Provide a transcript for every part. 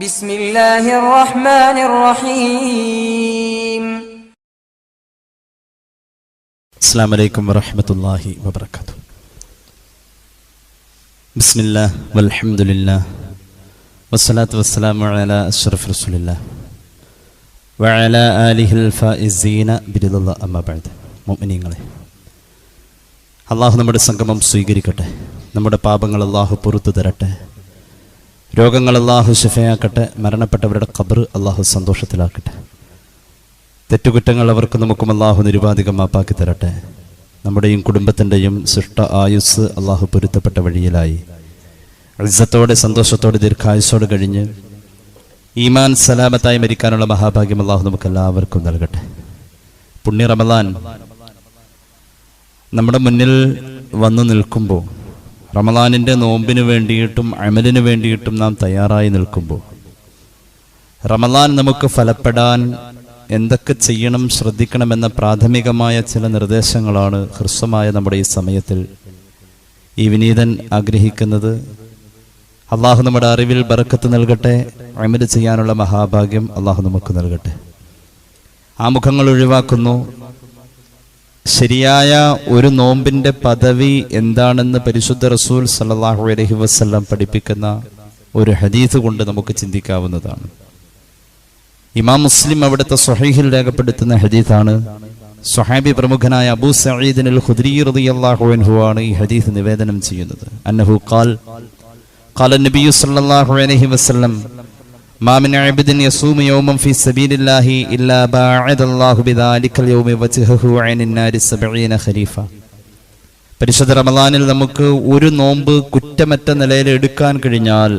ബിസ്മില്ലാഹിർ റഹ്മാനിർ റഹീം അസ്സലാമു അലൈക്കും വറഹ്മത്തുള്ളാഹി വബറകാതുഹു. ബിസ്മില്ലാഹ് വൽഹംദുലില്ലാഹ് വസ്സലാത്തു വസ്സലാമു അലാ അഷ്റഫി റസൂലില്ലാഹ് വഅല ആലിഹിൽ ഫായിസീന ബിരിദുല്ലാ അമ്മ ബഅദ്. മുഅ്മിനീങ്ങളെ അള്ളാഹു നമ്മുടെ സംഗമം സ്വീകരിക്കട്ടെ. നമ്മുടെ പാപങ്ങൾ അള്ളാഹു പുറത്തു തരട്ടെ. രോഗങ്ങൾ അള്ളാഹു ശിഫയാക്കട്ടെ മരണപ്പെട്ടവരുടെ ഖബർ അള്ളാഹു സന്തോഷത്തിലാക്കട്ടെ. തെറ്റുകുറ്റങ്ങൾ അവർക്ക് നമുക്കും അള്ളാഹു നിരുപാധികം മാപ്പാക്കി തരട്ടെ. നമ്മുടെയും കുടുംബത്തിന്റെയും സൃഷ്ട ആയുസ് അള്ളാഹു പൊരുത്തപ്പെട്ട വഴിയിലായി. ഇസ്സത്തോടെ സന്തോഷത്തോടെ ദീർഘായുസോട് കഴിഞ്ഞ് ഈമാൻ സലാമത്തായി മരിക്കാനുള്ള മഹാഭാഗ്യം അള്ളാഹു നമുക്ക് എല്ലാവർക്കും നൽകട്ടെ. പുണ്യ റമദാൻ നമ്മുടെ മുന്നിൽ വന്നു നിൽക്കുമ്പോൾ റമദാനിന്റെ നോമ്പിന് വേണ്ടിയിട്ടും അമലിന് വേണ്ടിയിട്ടും നാം തയ്യാറായി നിൽക്കുമ്പോൾ റമദാൻ നമുക്ക് ഫലപ്പെടാൻ എന്തൊക്കെ ചെയ്യണം ശ്രദ്ധിക്കണമെന്ന പ്രാഥമികമായ ചില നിർദ്ദേശങ്ങളാണ് ഹ്രസ്വമായ നമ്മുടെ ഈ സമയത്തിൽ ഈ വിനീതൻ ആഗ്രഹിക്കുന്നത്. അള്ളാഹു നമ്മുടെ അറിവിൽ ബറക്കത്ത് നൽകട്ടെ അമൽ ചെയ്യാനുള്ള മഹാഭാഗ്യം അള്ളാഹു നമുക്ക് നൽകട്ടെ. ആമുഖങ്ങൾ ഒഴിവാക്കുന്നു. ശരിയായ ഒരു നോമ്പിന്റെ പദവി എന്താണെന്ന് പരിശുദ്ധ റസൂൽ സല്ലാഹു അലഹി വസ്ല്ലാം പഠിപ്പിക്കുന്ന ഒരു ഹദീസ് കൊണ്ട് നമുക്ക് ചിന്തിക്കാവുന്നതാണ്. ഇമാം മുസ്ലിം അവിടുത്തെ സൊഹൈഹിൽ രേഖപ്പെടുത്തുന്ന ഹദീസാണ്. സൊഹാബി പ്രമുഖനായ അബൂ സഈദ് അൽ ഖുദ്രി റളിയല്ലാഹു അൻഹു ആണ് ഈ ഹദീസ് നിവേദനം ചെയ്യുന്നത്. അന്നഹു ഖാൽ ഖാല നബിയു സല്ലല്ലാഹു അലൈഹി വസല്ലം മാമിൻ യസൂമ ഫി സബീലില്ലാഹി ഇല്ലാ നാരി പരിശുദ്ധ റമദാനിൽ നമുക്ക് ഒരു നോമ്പ് കുറ്റമറ്റ നിലയിൽ എടുക്കാൻ കഴിഞ്ഞാൽ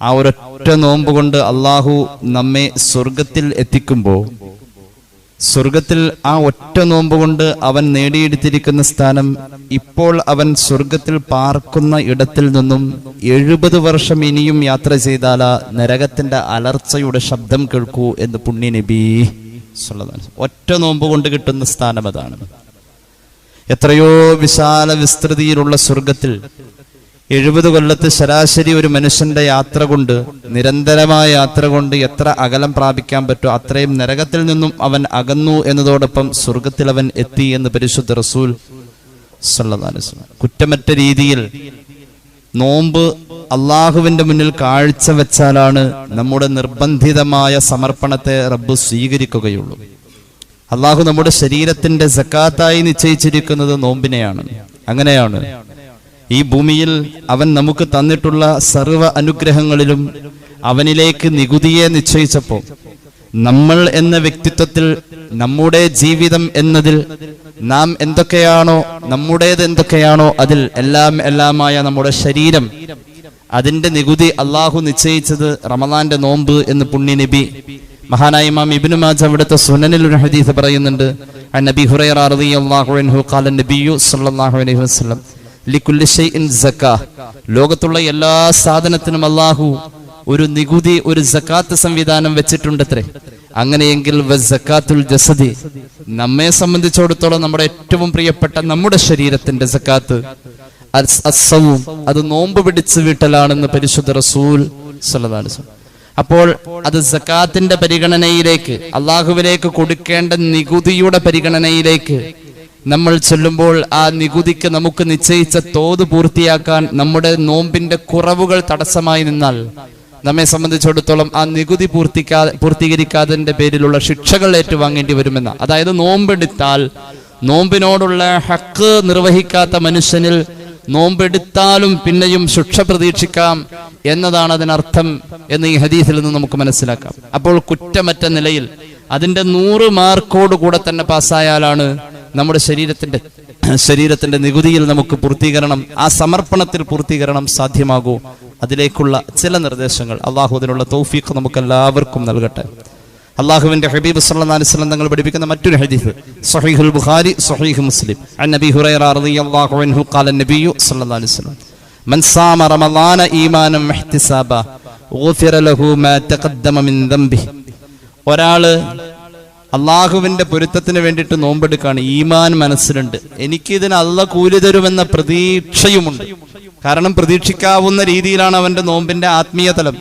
ആ ഒരൊറ്റ നോമ്പ് കൊണ്ട് അള്ളാഹു നമ്മെ സ്വർഗത്തിൽ എത്തിക്കുമ്പോൾ സ്വർഗത്തിൽ ആ ഒറ്റ നോമ്പ് കൊണ്ട് അവൻ നേടിയെടുത്തിരിക്കുന്ന സ്ഥാനം ഇപ്പോൾ അവൻ സ്വർഗത്തിൽ പാർക്കുന്ന ഇടത്തിൽ നിന്നും എഴുപത് വർഷം ഇനിയും യാത്ര ചെയ്താൽ നരകത്തിന്റെ അലർച്ചയുടെ ശബ്ദം കേൾക്കൂ എന്ന് പുണ്യ നബി ഒറ്റ നോമ്പ് കൊണ്ട് കിട്ടുന്ന സ്ഥാനം അതാണ്. എത്രയോ വിശാല വിസ്തൃതിയിലുള്ള സ്വർഗത്തിൽ എഴുപത് കൊല്ലത്ത് ശരാശരി ഒരു മനുഷ്യന്റെ യാത്ര കൊണ്ട് നിരന്തരമായ യാത്ര കൊണ്ട് എത്ര അകലം പ്രാപിക്കാൻ പറ്റുമോ അത്രയും നരകത്തിൽ നിന്നും അവൻ അകന്നു എന്നതോടൊപ്പം സ്വർഗത്തിൽ അവൻ എത്തി എന്ന് പരിശുദ്ധ റസൂൽ. കുറ്റമറ്റ രീതിയിൽ നോമ്പ് അള്ളാഹുവിന്റെ മുന്നിൽ കാഴ്ച വെച്ചാലാണ് നമ്മുടെ നിർബന്ധിതമായ സമർപ്പണത്തെ റബ്ബ് സ്വീകരിക്കുകയുള്ളൂ. അള്ളാഹു നമ്മുടെ ശരീരത്തിന്റെ സക്കാത്തായി നിശ്ചയിച്ചിരിക്കുന്നത് നോമ്പിനെയാണ്. അങ്ങനെയാണ്. ഈ ഭൂമിയിൽ അവൻ നമുക്ക് തന്നിട്ടുള്ള സർവ അനുഗ്രഹങ്ങളിലും അവനിലേക്ക് നികുതിയെ നിശ്ചയിച്ചപ്പോൾ നമ്മൾ എന്ന വ്യക്തിത്വത്തിൽ നമ്മുടെ ജീവിതം എന്നതിൽ നാം എന്തൊക്കെയാണോ നമ്മുടേത് എന്തൊക്കെയാണോ അതിൽ എല്ലാം എല്ലാമായ നമ്മുടെ ശരീരം അതിന്റെ നികുതി അള്ളാഹു നിശ്ചയിച്ചത് റമദാന്റെ നോമ്പ് എന്ന് പുണ്യ നബി മഹാനായ ഇമാം ഇബ്നു മാജ അവിടുത്തെ സുനനിൽ ഒരു ഹദീസ് പറയുന്നുണ്ട് നബി ഹുറൈറ റളിയല്ലാഹു അൻഹു ഖാല നബിയു സല്ലല്ലാഹു അലൈഹി വസല്ലം ലോകത്തുള്ള എല്ലാ സാധനത്തിനും അള്ളാഹു ഒരു നികുതി ഒരു സക്കാത്ത് സംവിധാനം വെച്ചിട്ടുണ്ടത്രേ. അങ്ങനെയെങ്കിൽ നമ്മെ സംബന്ധിച്ചിടത്തോളം നമ്മുടെ ഏറ്റവും പ്രിയപ്പെട്ട നമ്മുടെ ശരീരത്തിന്റെ സക്കാത്ത്. അസവും അത് നോമ്പ് പിടിച്ച് വീട്ടലാണെന്ന് പരിശുദ്ധ റസൂൽ വസല്ലം. അപ്പോൾ അത് സക്കാത്തിന്റെ പരിഗണനയിലേക്ക് അള്ളാഹുവിലേക്ക് കൊടുക്കേണ്ട നികുതിയുടെ പരിഗണനയിലേക്ക് നമ്മൾ ചൊല്ലുമ്പോൾ ആ നികുതിക്ക് നമുക്ക് നിശ്ചയിച്ച തോത് പൂർത്തിയാക്കാൻ നമ്മുടെ നോമ്പിന്റെ കുറവുകൾ തടസ്സമായി നിന്നാൽ നമ്മെ സംബന്ധിച്ചിടത്തോളം ആ നികുതി പൂർത്തിക്കാ പൂർത്തീകരിക്കാതിന്റെ പേരിലുള്ള ശിക്ഷകൾ ഏറ്റുവാങ്ങേണ്ടി വരുമെന്ന. അതായത് നോമ്പെടുത്താൽ നോമ്പിനോടുള്ള ഹക്ക് നിർവഹിക്കാത്ത മനുഷ്യനിൽ നോമ്പെടുത്താലും പിന്നെയും ശിക്ഷ പ്രതീക്ഷിക്കാം എന്നതാണ് അതിനർത്ഥം എന്ന് ഈ ഹദീസിൽ നിന്ന് നമുക്ക് മനസ്സിലാക്കാം. അപ്പോൾ കുറ്റമറ്റ നിലയിൽ അതിന്റെ നൂറ് മാർക്കോട് കൂടെ തന്നെ പാസ്സായാലാണ് നമ്മുടെ ശരീരത്തിന്റെ ശരീരത്തിന്റെ നികുതിയിൽ നമുക്ക് പൂർത്തീകരണം ആ സമർപ്പണത്തിൽ പൂർത്തീകരണം സാധ്യമാകൂ. അതിലേക്കുള്ള ചില നിർദ്ദേശങ്ങൾ അള്ളാഹു അതിനുള്ള തൗഫീഖ് നമുക്ക് എല്ലാവർക്കും നൽകട്ടെ. അള്ളാഹുവിന്റെ ഹബീബ് വസല്ലം തങ്ങൾ പഠിപ്പിക്കുന്ന മറ്റൊരു ഹദീഫ് സ്വഹീഹുൽ ബുഖാരി സഹീഹ് മുസ്ലിം. നബി ഹുറൈറ ഖാല നബിയു സല്ലല്ലാഹു അലൈഹി വസല്ലം. له ما تقدم من ذنبه ഒരാൾ അള്ളാഹുവിന്റെ പൊരുത്തത്തിന് വേണ്ടിയിട്ട് നോമ്പെടുക്കുകയാണ് ഈമാൻ മനസ്സിലുണ്ട്. എനിക്ക് ഇതിന് അല്ല കൂലി തരുമെന്ന പ്രതീക്ഷയുമുണ്ട്. കാരണം പ്രതീക്ഷിക്കാവുന്ന രീതിയിലാണ് അവന്റെ നോമ്പിന്റെ ആത്മീയ തലം.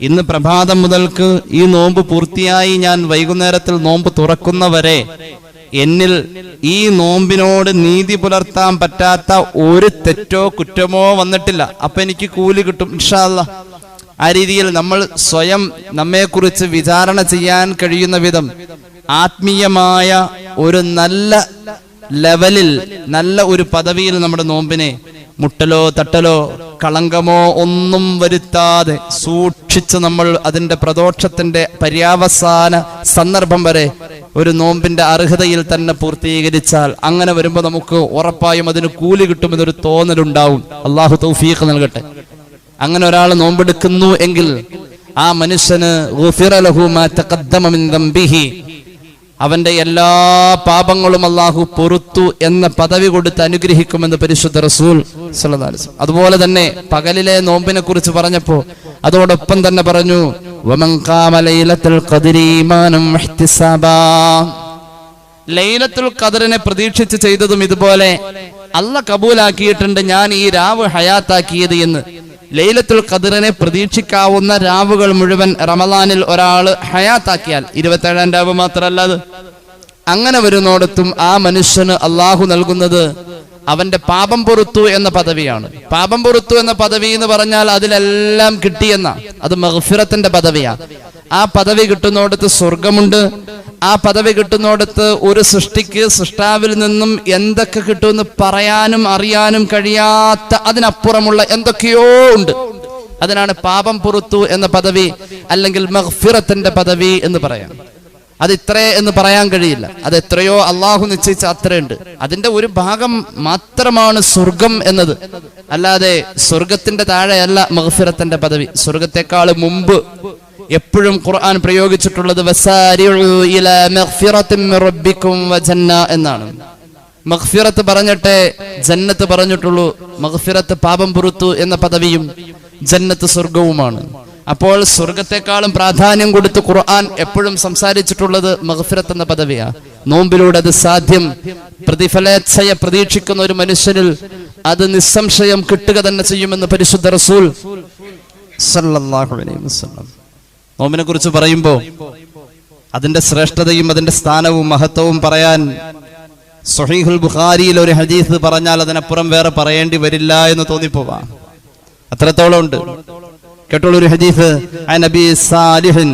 ഇന്ന് പ്രഭാതം മുതൽക്ക് ഈ നോമ്പ് പൂർത്തിയായി ഞാൻ വൈകുന്നേരത്തിൽ നോമ്പ് തുറക്കുന്നവരെ എന്നിൽ ഈ നോമ്പിനോട് നീതി പുലർത്താൻ പറ്റാത്ത ഒരു തെറ്റോ കുറ്റമോ വന്നിട്ടില്ല. അപ്പൊ എനിക്ക് കൂലി കിട്ടും ഇൻഷാല്ല ആ രീതിയിൽ നമ്മൾ സ്വയം നമ്മെക്കുറിച്ച് വിചാരണ ചെയ്യാൻ കഴിയുന്ന വിധം ആത്മീയമായ ഒരു നല്ല ലെവലിൽ നല്ല ഒരു പദവിയിൽ നമ്മുടെ നോമ്പിനെ മുട്ടലോ തട്ടലോ കളങ്കമോ ഒന്നും വരുത്താതെ സൂക്ഷിച്ച് നമ്മൾ അതിന്റെ പ്രദോഷത്തിന്റെ പര്യാവസാന സന്ദർഭം വരെ ഒരു നോമ്പിന്റെ അർഹതയിൽ തന്നെ പൂർത്തീകരിച്ചാൽ അങ്ങനെ വരുമ്പോൾ നമുക്ക് ഉറപ്പായും അതിന് കൂലി കിട്ടുമെന്നൊരു തോന്നലുണ്ടാവും. അള്ളാഹു തൗഫീഖ് നൽകട്ടെ. അങ്ങനെ ഒരാൾ നോമ്പെടുക്കുന്നു എങ്കിൽ ആ മനുഷ്യന് അവന്റെ എല്ലാ പാപങ്ങളും അള്ളാഹു പൊറുത്തു എന്ന പദവി കൊടുത്ത് അനുഗ്രഹിക്കുമെന്ന് പരിശുദ്ധ റസൂൽ. അതുപോലെ തന്നെ പകലിലെ നോമ്പിനെ കുറിച്ച് പറഞ്ഞപ്പോ അതോടൊപ്പം തന്നെ പറഞ്ഞു ലൈലത്തുൽ ഖദറിനെ പ്രതീക്ഷിച്ച് ചെയ്തതും ഇതുപോലെ. അല്ല കബൂലാക്കിയിട്ടുണ്ട് ഞാൻ ഈ രാവ് ഹയാത്താക്കിയത് എന്ന്. ലൈലത്തുൽ ഖദറിനെ പ്രതീക്ഷിക്കാവുന്ന രാവുകൾ മുഴുവൻ റമദാനിൽ ഒരാൾ ഹയാത്താക്കിയാൽ ഇരുപത്തേഴാം രാവ് മാത്രമല്ല അത്. അങ്ങനെ വരുന്നോടത്തും ആ മനുഷ്യന് അള്ളാഹു നൽകുന്നത് അവന്റെ പാപം പൊറുത്തു എന്ന പദവിയാണ്. പാപം പൊറുത്തു എന്ന പദവി എന്ന് പറഞ്ഞാൽ അതിലെല്ലാം കിട്ടിയെന്ന. അത് മഹഫിറത്തിന്റെ പദവിയാ. ആ പദവി കിട്ടുന്നിടത്ത് സ്വർഗമുണ്ട്. ആ പദവി കിട്ടുന്നിടത്ത് ഒരു സൃഷ്ടിക്ക് സൃഷ്ടാവിൽ നിന്നും എന്തൊക്കെ കിട്ടുമെന്ന് പറയാനും അറിയാനും കഴിയാത്ത അതിനപ്പുറമുള്ള എന്തൊക്കെയോ ഉണ്ട്. അതിനാണ് പാപം പുറത്തു എന്ന പദവി അല്ലെങ്കിൽ മഹ്ഫിറത്തിന്റെ പദവി എന്ന് പറയാം. അത് ഇത്രേ എന്ന് പറയാൻ കഴിയില്ല. അത് എത്രയോ അള്ളാഹു നിശ്ചയിച്ച അത്രയുണ്ട്. അതിന്റെ ഒരു ഭാഗം മാത്രമാണ് സ്വർഗം എന്നത്. അല്ലാതെ സ്വർഗത്തിന്റെ താഴെയല്ല മഹഫിറത്തിന്റെ പദവി. സ്വർഗത്തെക്കാൾ മുമ്പ് എപ്പോഴും ഖുർആൻ പ്രയോഗിച്ചിട്ടുള്ളത് എന്നാണ്. മഹ്ഫിറത്ത് പറഞ്ഞിട്ടെ ജന്നത്ത് പറഞ്ഞിട്ടുള്ളൂ. മഹ്ഫിറത്ത് പാപം പുറത്തു എന്ന പദവിയും ജന്നത്ത് സ്വർഗവുമാണ് അപ്പോൾ സ്വർഗത്തെക്കാളും പ്രാധാന്യം കൊടുത്ത് ഖുർആൻ എപ്പോഴും സംസാരിച്ചിട്ടുള്ളത് മഗ്ഫിറത്ത് എന്ന പദവിയാ. നോമ്പിലൂടെ അത് സാധ്യം. പ്രതിഫലേച്ഛയ പ്രതീക്ഷിക്കുന്ന ഒരു മനുഷ്യനിൽ അത് നിസ്സംശയം കിട്ടുക തന്നെ ചെയ്യുമെന്ന് പരിശുദ്ധ റസൂൽ സല്ലല്ലാഹു അലൈഹി വസല്ലം നോമ്പിനെ കുറിച്ച് പറയുമ്പോൾ അതിന്റെ ശ്രേഷ്ഠതയും അതിന്റെ സ്ഥാനവും മഹത്വവും പറയാൻ സൊഹീഹുൽ ബുഖാരിയിൽ ഒരു ഹദീസ് പറഞ്ഞാൽ അതിനപ്പുറം വേറെ പറയേണ്ടി വരില്ല എന്ന് തോന്നിപ്പോവാ. അത്രത്തോളം ഉണ്ട്. കേട്ടോളൂ ഒരു ഹദീസ്. നബി സാലിഹൻ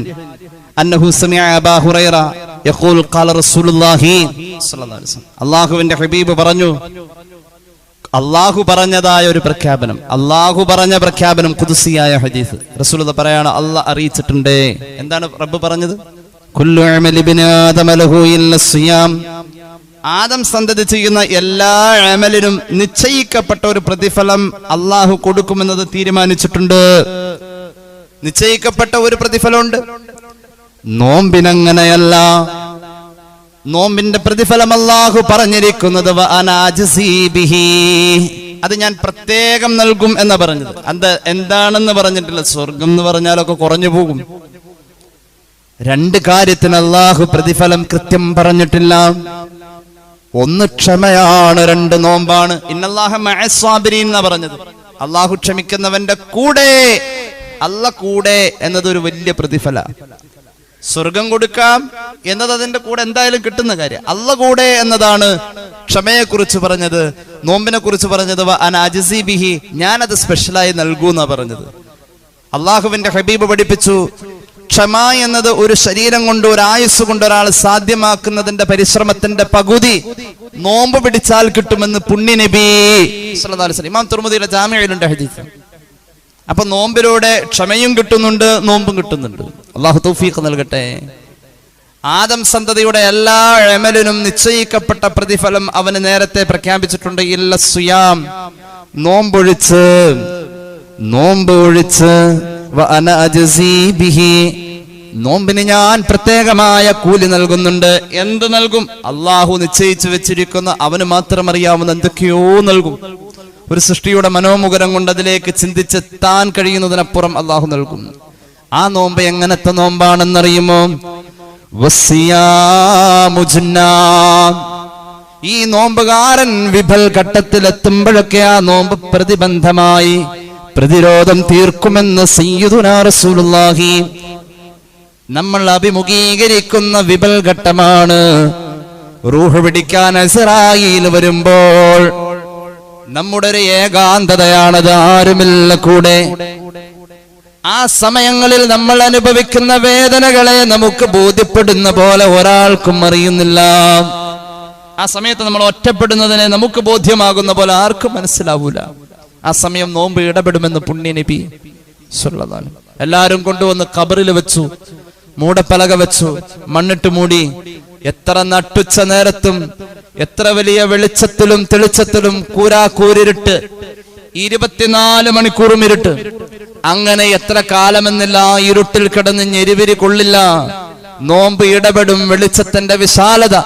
അന്നഹു സമിഅ അബാ ഹുറൈറ യഖൂൽ ഖാല റസൂലുള്ളാഹി സ്വല്ലല്ലാഹു അലൈഹി വസല്ലം. അല്ലാഹുവിന്റെ ഹബീബ് പറഞ്ഞു അള്ളാഹു പറഞ്ഞതായ ഒരു പ്രഖ്യാപനം. അള്ളാഹു പറഞ്ഞ പ്രഖ്യാപനം കുതിസിയായ ഹദീസ്. റസൂൽ പറയാണ് അള്ളാഹ് അറിയിച്ചിട്ടുണ്ട്. എന്താണ് റബ്ബ് പറഞ്ഞത്? ആദം സന്തതി ചെയ്യുന്ന എല്ലാ അമലിനും നിശ്ചയിക്കപ്പെട്ട ഒരു പ്രതിഫലം അള്ളാഹു കൊടുക്കുമെന്നത് തീരുമാനിച്ചിട്ടുണ്ട്. നിശ്ചയിക്കപ്പെട്ട ഒരു പ്രതിഫലമുണ്ട്. നോമ്പിനങ്ങനെയല്ല നോമ്പിന്റെ പ്രതിഫലം അല്ലാഹു പറഞ്ഞിരിക്കുന്നത്. അത് ഞാൻ പ്രത്യേകം നൽകും എന്ന് പറഞ്ഞത്. അത് എന്താണെന്ന് പറഞ്ഞിട്ടില്ല. സ്വർഗം എന്ന് പറഞ്ഞാലൊക്കെ കുറഞ്ഞു പോകും. രണ്ട് കാര്യത്തിന് അള്ളാഹു പ്രതിഫലം കൃത്യം പറഞ്ഞിട്ടില്ല. ഒന്ന് ക്ഷമയാണ് രണ്ട് നോമ്പാണ്. ഇന്നല്ലാഹ മഅസ്വാബിരീൻ എന്നാ പറഞ്ഞത്. അള്ളാഹു ക്ഷമിക്കുന്നവന്റെ കൂടെ അല്ല കൂടെ എന്നത് ഒരു വലിയ പ്രതിഫല. സ്വർഗം കൊടുക്കാം എന്നത് അതിന്റെ കൂടെ എന്തായാലും കിട്ടുന്ന കാര്യം. അല്ല കൂടെ എന്നതാണ് ക്ഷമയെ കുറിച്ച് പറഞ്ഞത് നോമ്പിനെ കുറിച്ച് പറഞ്ഞത്. വ അന അജ്സി ബിഹി ഞാനത് സ്പെഷ്യലായി നൽകൂ എന്നാ പറഞ്ഞത്. അള്ളാഹുവിന്റെ ഹബീബ് പഠിപ്പിച്ചു ക്ഷമ എന്നത് ഒരു ശരീരം കൊണ്ട് ഒരു ആയുസ് കൊണ്ട് ഒരാൾ സാധ്യമാക്കുന്നതിന്റെ പരിശ്രമത്തിന്റെ പകുതി നോമ്പ് പിടിച്ചാൽ കിട്ടുമെന്ന് പുണ്യ നബി. ഇമാം തുർമുദിയുടെ ജാമ്യയിലുണ്ട് ഹദീസ്. അപ്പൊ നോമ്പിലൂടെ ക്ഷമയും കിട്ടുന്നുണ്ട് നോമ്പും കിട്ടുന്നുണ്ട്. അള്ളാഹു തൗഫീഖ് നൽകട്ടെ. ആദം സന്തതിയുടെ എല്ലാ എമലിനും നിശ്ചയിക്കപ്പെട്ട പ്രതിഫലം അവന് നേരത്തെ പ്രഖ്യാപിച്ചിട്ടുണ്ട്. ഇല്ല സുയാം. നോമ്പൊഴിച്ച് നോമ്പ് ഒഴിച്ച് വ അന അജ്സീ ബിഹി. നോമ്പിന് ഞാൻ പ്രത്യേകമായ കൂലി നൽകുന്നുണ്ട്. എന്ത് നൽകും? അള്ളാഹു നിശ്ചയിച്ചു വെച്ചിരിക്കുന്ന അവന് മാത്രം അറിയാവുന്ന എന്തൊക്കെയോ നൽകും. ഒരു സൃഷ്ടിയുടെ മനോമുഖരം കൊണ്ട് അതിലേക്ക് ചിന്തിച്ച് താൻ കഴിയുന്നതിനപ്പുറം അള്ളാഹു നൽകുന്നു. ആ നോമ്പ് എങ്ങനത്തെ നോമ്പാണെന്നറിയുമോ. ഈ നോമ്പുകാരൻ വിഫൽ ഘട്ടത്തിലെത്തുമ്പോഴൊക്കെ ആ നോമ്പ് പ്രതിബന്ധമായി പ്രതിരോധം തീർക്കുമെന്ന് സയ്യിദുനാ റസൂലുള്ളാഹി. നമ്മൾ അഭിമുഖീകരിക്കുന്ന വിപൽ ഘട്ടമാണ്. റൂഹ് പിടിക്കാൻ അസറായിൽ വരുമ്പോൾ നമ്മുടെ ഒരു ഏകാന്തതയാണത് ആരുമില്ല കൂടെ. ആ സമയങ്ങളിൽ നമ്മൾ അനുഭവിക്കുന്ന വേദനകളെ നമുക്ക് ബോധ്യപ്പെടുന്ന പോലെ ഒരാൾക്കും അറിയുന്നില്ല. ആ സമയത്ത് നമ്മൾ ഒറ്റപ്പെടുന്നതിനെ നമുക്ക് ബോധ്യമാകുന്ന പോലെ ആർക്കും മനസ്സിലാവൂല. ആ സമയം നോമ്പ് ഇടപെടുമെന്ന് പുണ്യ നബി സ്വല്ലല്ലാഹു അലൈഹി എല്ലാരും കൊണ്ടുവന്ന് കബറിൽ വെച്ചു മൂടപ്പലക വെച്ചു മണ്ണിട്ട് മൂടി എത്ര നട്ടുച്ച നേരത്തും എത്ര വലിയ വെളിച്ചത്തിലും തെളിച്ചത്തിലും കൂരാ കൂരിട്ട് ഇരുപത്തിനാല് മണിക്കൂറും ഇരുട്ട്. അങ്ങനെ എത്ര കാലമെന്നില്ല ഇരുട്ടിൽ കിടന്ന് ഞെരുവിരി കൊള്ളില്ല. നോമ്പ് ഇടപെടും വെളിച്ചത്തിന്റെ വിശാലത.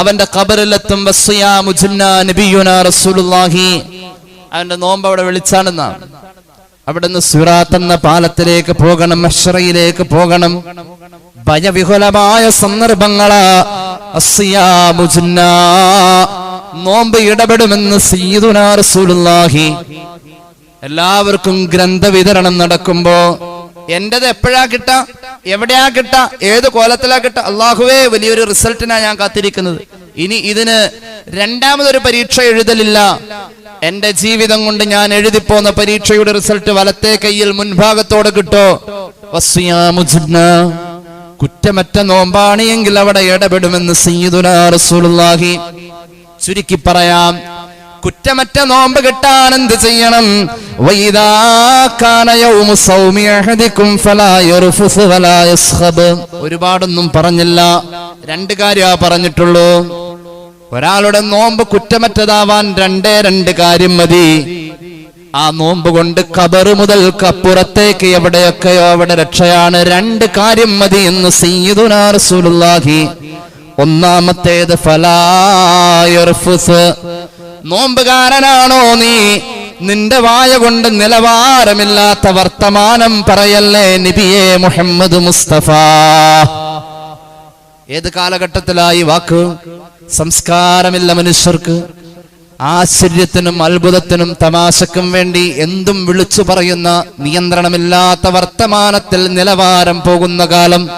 അവന്റെ കബറിലെത്തും അവന്റെ നോമ്പ് അവിടെ വിളിച്ചാണെന്നാണ് അവിടുന്ന് സുറാത്ത് എന്ന പാലത്തിലേക്ക് പോകണം മഷറയിലേക്ക് പോകണം. ഭയവിഹുലമായ സന്ദർഭങ്ങളാ. നോമ്പ് ഇടപെടുമെന്ന് സയ്യിദുനാ റസൂലുള്ളാഹി. എല്ലാവർക്കും ഗ്രന്ഥവിതരണം നടക്കുമ്പോ എന്റേത് എപ്പോഴാ കിട്ട? എവിടെയാ കിട്ട? ഏത് കോലത്തിലാ കിട്ട? അള്ളാഹുവേ വലിയൊരു റിസൾട്ടിനാ ഞാൻ കാത്തിരിക്കുന്നത്. ഇനി ഇതിന് രണ്ടാമതൊരു പരീക്ഷ എഴുതലില്ല. എന്റെ ജീവിതം കൊണ്ട് ഞാൻ എഴുതിപ്പോന്ന പരീക്ഷയുടെ റിസൾട്ട് വലത്തെ കയ്യിൽ മുൻഭാഗത്തോടെ കിട്ടോ. വസ്സിയാമു ജുന്ന. കുറ്റമറ്റ നോമ്പാണ് എങ്കിൽ അവിടെ ഇടപെടുമെന്ന് റസൂലുള്ളാഹി. ചുരുക്കി പറയാം കുറ്റമറ്റ നോമ്പ് കിട്ടാൻ എന്ത് ചെയ്യണം? ഒരുപാടൊന്നും പറഞ്ഞില്ല രണ്ട് കാര്യമാ പറഞ്ഞിട്ടുള്ളൂ. ഒരാളുടെ നോമ്പ് കുറ്റമറ്റതാവാൻ രണ്ടേ രണ്ട് കാര്യം മതി. ആ നോമ്പ് കൊണ്ട് കബറ് മുതൽ കപ്പുറത്തേക്ക് എവിടെയൊക്കെയോ അവിടെ രക്ഷയാണ്. രണ്ട് കാര്യം മതി എന്ന് റസൂലുള്ളാഹി. ഒന്നാമത്തേത് നോമ്പുകാരനാണോ നീ? നിന്റെ വായ കൊണ്ട് നിലവാരമില്ലാത്ത വർത്തമാനം പറയല്ലേ നിബിയെ മുഹമ്മദ് മുസ്തഫ? ഏത് കാലഘട്ടത്തിലായി വാക്ക്? സംസ്കാരമില്ല മനുഷ്യർക്ക്. ആശ്ചര്യത്തിനും അത്ഭുതത്തിനും തമാശക്കും വേണ്ടി എന്തും വിളിച്ചു പറയുന്ന നിയന്ത്രണമില്ലാത്ത വർത്തമാനത്തിൽ നിലവാരം പോകുന്ന കാലം.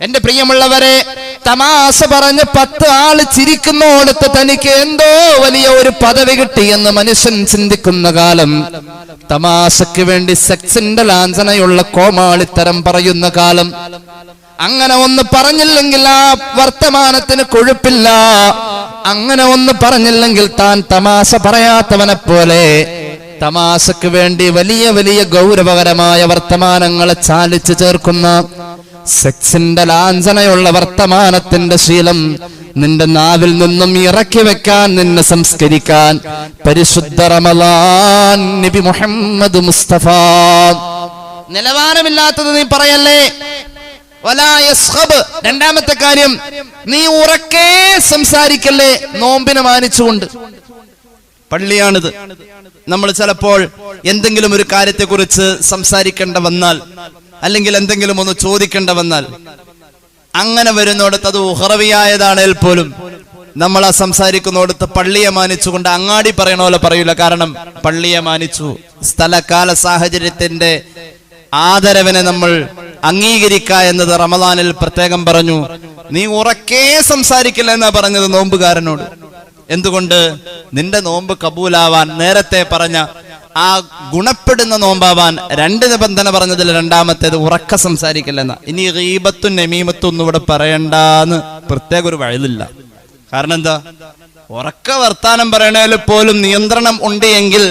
എന്റെ പ്രിയമുള്ളവരെ തമാശ പറഞ്ഞ് പത്ത് ആൾ ചിരിക്കുന്നോടത്ത് തനിക്ക് എന്തോ വലിയ ഒരു പദവി കിട്ടി എന്ന് മനുഷ്യൻ ചിന്തിക്കുന്ന കാലം. തമാശക്ക് വേണ്ടി സെക്സിന്റെ ലാഞ്ചനയുള്ള കോമാളിത്തരം പറയുന്ന കാലം. അങ്ങനെ ഒന്ന് പറഞ്ഞില്ലെങ്കിൽ ആ വർത്തമാനത്തിന് കൊഴുപ്പില്ല അങ്ങനെ ഒന്ന് പറഞ്ഞില്ലെങ്കിൽ താൻ തമാശ പറയാത്തവനെ പോലെ തമാശക്ക് വേണ്ടി വലിയ വലിയ ഗൗരവകരമായ വർത്തമാനങ്ങളെ ചാലിച്ചു ചേർക്കുന്ന സെക്സിന്റെ ലാഞ്ചനയുള്ള വർത്തമാനത്തിന്റെ ശീലം നിന്റെ നാവിൽ നിന്നും ഇറക്കി വെക്കാൻ നിന്നെ സംസ്കരിക്കാൻ പരിശുദ്ധ റമലാൻ നബി മുഹമ്മദ് മുസ്തഫ നിലവാരമില്ലാത്തത് നീ പറയല്ലേ. രണ്ടാമത്തെ കാര്യം നീ ഉറക്കെ സംസാരിക്കല്ലേ? നോമ്പിനെ മാനിച്ചുകൊണ്ട്. പള്ളിയാണിത്. നമ്മൾ ചിലപ്പോൾ എന്തെങ്കിലും ഒരു കാര്യത്തെക്കുറിച്ച് സംസാരിക്കേണ്ട വന്നാൽ അല്ലെങ്കിൽ എന്തെങ്കിലും ഒന്ന് ചോദിക്കേണ്ട വന്നാൽ അങ്ങനെ വരുന്നോടത്ത് അത് ഉഹറവിയായതാണേൽ പോലും നമ്മൾ ആ സംസാരിക്കുന്നോടത്ത് പള്ളിയെ മാനിച്ചുകൊണ്ട് അങ്ങാടി പറയണ പോലെ പറയൂല. കാരണം പള്ളിയെ മാനിച്ചു. സ്ഥലകാല സാഹചര്യത്തിന്റെ ആദരവിനെ നമ്മൾ അംഗീകരിക്ക എന്നത് റമദാനിൽ പ്രത്യേകം പറഞ്ഞു. നീ ഉറക്കേ സംസാരിക്കില്ല എന്നാ പറഞ്ഞത് നോമ്പുകാരനോട്. എന്തുകൊണ്ട്? നിന്റെ നോമ്പ് കബൂലാവാൻ നേരത്തെ പറഞ്ഞ ആ ഗുണപ്പെടുന്ന നോമ്പാവാൻ രണ്ട് നിബന്ധന പറഞ്ഞതിൽ രണ്ടാമത്തേത് ഉറക്ക സംസാരിക്കില്ലെന്ന ഇനി റീബത്തും നമീമത്തും ഒന്നും ഇവിടെ പറയണ്ടെന്ന് പ്രത്യേക ഒരു വഴുതില്ല കാരണം എന്താ? ഉറക്ക വർത്താനം പറയണേൽ പോലും നിയന്ത്രണം ഉണ്ട് എങ്കിൽ